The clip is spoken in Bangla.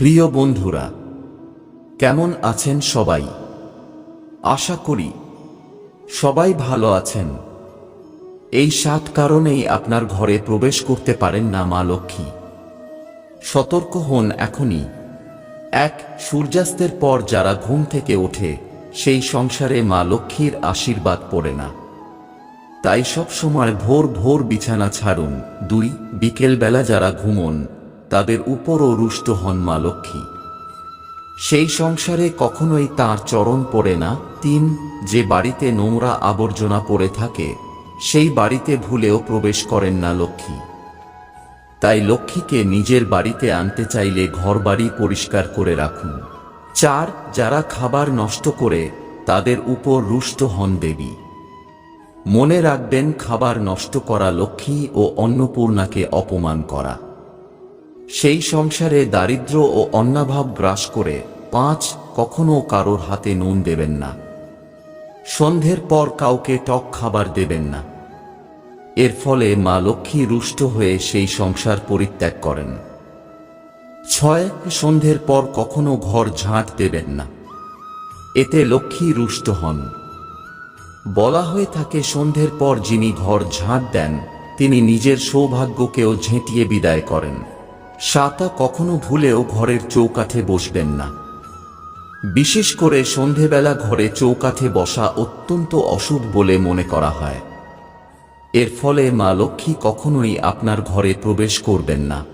প্রিয় বন্ধুরা, কেমন আছেন সবাই? আশা করি সবাই ভালো আছেন। এই সাত কারণেই আপনার ঘরে প্রবেশ করতে পারেন না মা লক্ষ্মী। সতর্ক হন এখনই। এক, সূর্যাস্তের পর যারা ঘুম থেকে ওঠে, সেই সংসারে মা লক্ষ্মীর আশীর্বাদ পড়ে না। তাই সব সময় ভোর ভোর বিছানা ছাড়ুন। দুই, বিকেলবেলা যারা ঘুমন তাদের উপরও রুষ্ট হন মা লক্ষ্মী। সেই সংসারে কখনোই তার চরণ পড়ে না। তিন, যে বাড়িতে নোংরা আবর্জনা পড়ে থাকে, সেই বাড়িতে ভুলেও প্রবেশ করেন না লক্ষ্মী। তাই লক্ষ্মীকে নিজের বাড়িতে আনতে চাইলে ঘরবাড়ি পরিষ্কার করে রাখুন। চার, যারা খাবার নষ্ট করে, তাদের উপর রুষ্ট হন দেবী। মনে রাখবেন, খাবার নষ্ট করা লক্ষ্মী ও অন্নপূর্ণাকে অপমান করা। সেই সংসারে দারিদ্র্য ও অন্নাভাব গ্রাস করে পাঁচ কখনো কারোর হাতে নুন দেবেন না। সন্ধ্যের পর কাউকে টক খাবার দেবেন না। এর ফলে মা লক্ষ্মী রুষ্ট হয়ে সেই সংসার পরিত্যাগ করেন। ছয় সন্ধ্যের পর কখনো ঘর ঝাঁট দেবেন না। এতে লক্ষ্মী রুষ্ট হন। বলা হয়ে থাকে সন্ধ্যের পর যিনি ঘর ঝাঁট দেন, তিনি নিজের সৌভাগ্যকেও ঝেঁটিয়ে বিদায় করেন। সাতা কখনো ভুলেও ঘরের চৌকাঠে বসবেন না। বিশেষ করে সন্ধেবেলা ঘরে চৌকাঠে বসা অত্যন্ত অশুভ বলে মনে করা হয়। এর ফলে মা লক্ষ্মী কখনোই আপনার ঘরে প্রবেশ করবেন না।